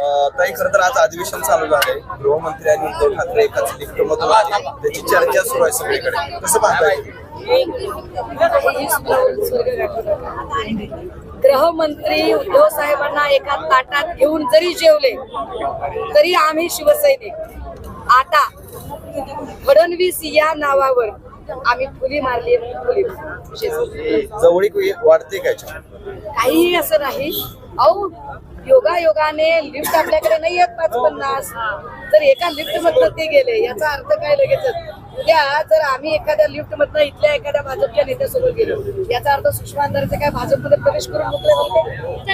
ताई खरं तर आज अधिवेशन चालू झालंय. गृहमंत्री आणि उद्धव ठाकरे एकाच लिफ्ट मधून आले त्याची चर्चा सुरू आहे सगळीकडे. कसं पाहताय? गृहमंत्री उद्धव साहेबांना एका ताटात घेऊन जरी जेवले तरी आम्ही शिवसैनिक. आता फडणवीस या नावावर आम्ही फुली मारली फुली जवळीक वाढते काय काहीही असं नाही. अहो योगा योगाने लिफ्ट आपल्याकडे नाही येत पाच पन्नास. जर एका लिफ्ट मधनं ते गेले याचा अर्थ काय लगेचच? उद्या जर आम्ही एखाद्या लिफ्ट मधनं इथल्या एखाद्या भाजपच्या नेत्यासोबत गेलो याचा अर्थ सुषमा अंधारेचे काय भाजपमध्ये प्रवेश करून होते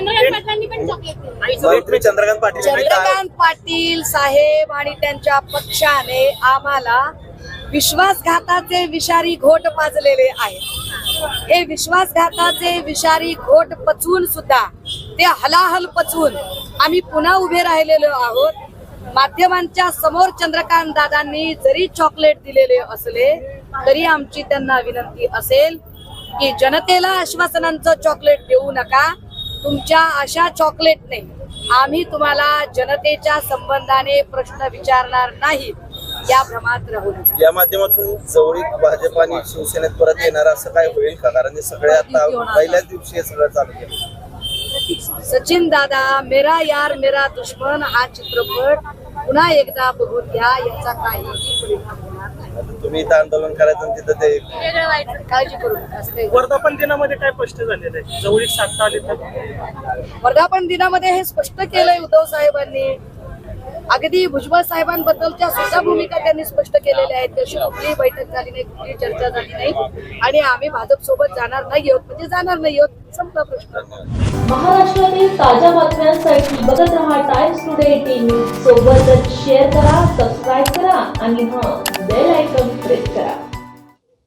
चंद्रकांत पाटील चंद्रकांत पाटील साहेब आणि त्यांच्या पक्षाने आम्हाला विश्वासघाताचे विषारी घोट पाजलेले आहेत. हे विश्वासघाताचे विषारी घोट पचवून सुद्धा ते हलाहल पचवून आम्ही पुन्हा उभे राहिलेलो आहोत. माध्यमांच्या समोर चंद्रकांत दादांनी जरी चॉकलेट दिलेले असले तरी आमची त्यांना विनंती असेल की जनतेला आश्वासनांचं चॉकलेट देऊ नका. तुमच्या अशा चॉकलेटने आम्ही तुम्हाला जनतेच्या संबंधाने प्रश्न विचारणार नाही या भ्रमात राहू नका. या माध्यमातून जवळीक भाजप आणि शिवसेनेत परत येणार असं काय होईल का? कारण हे सगळे आता पहिल्याच दिवशी हे सगळं चालू केलं. सचिन दादा मेरा यार मेरा दुश्मन हा चित्रपट पुन्हा एकदा बघून घ्या याचा काहीही परिणाम होणार नाही. आता तुम्ही इथं आंदोलन करायचं आणि तिथं ते वेगळं काळजी करू नका असं काही वर्धापन दिनामध्ये काय स्पष्ट झालेलं आहे? जवळीक साधता आली तर? वर्धापन दिनामध्ये हे स्पष्ट केलंय उद्धव साहेबांनी. अगदी भुजबळ साहेबांबद्दलच्या सुद्धा भूमिका त्यांनी स्पष्ट केलेल्या आहेत. तशी कुठलीही बैठक झाली नाही कुठलीही चर्चा झाली नाही. आणि आम्ही भाजप सोबत जाणार नाही आहोत म्हणजे जाणार नाही आहोत संपला प्रश्न. महाराष्ट्रातील ताज्या बातम्यांसाठी बघत रहा टाइम्स टुडे टीव्ही. सोबतच शेअर करा सबस्क्राईब करा आणि हा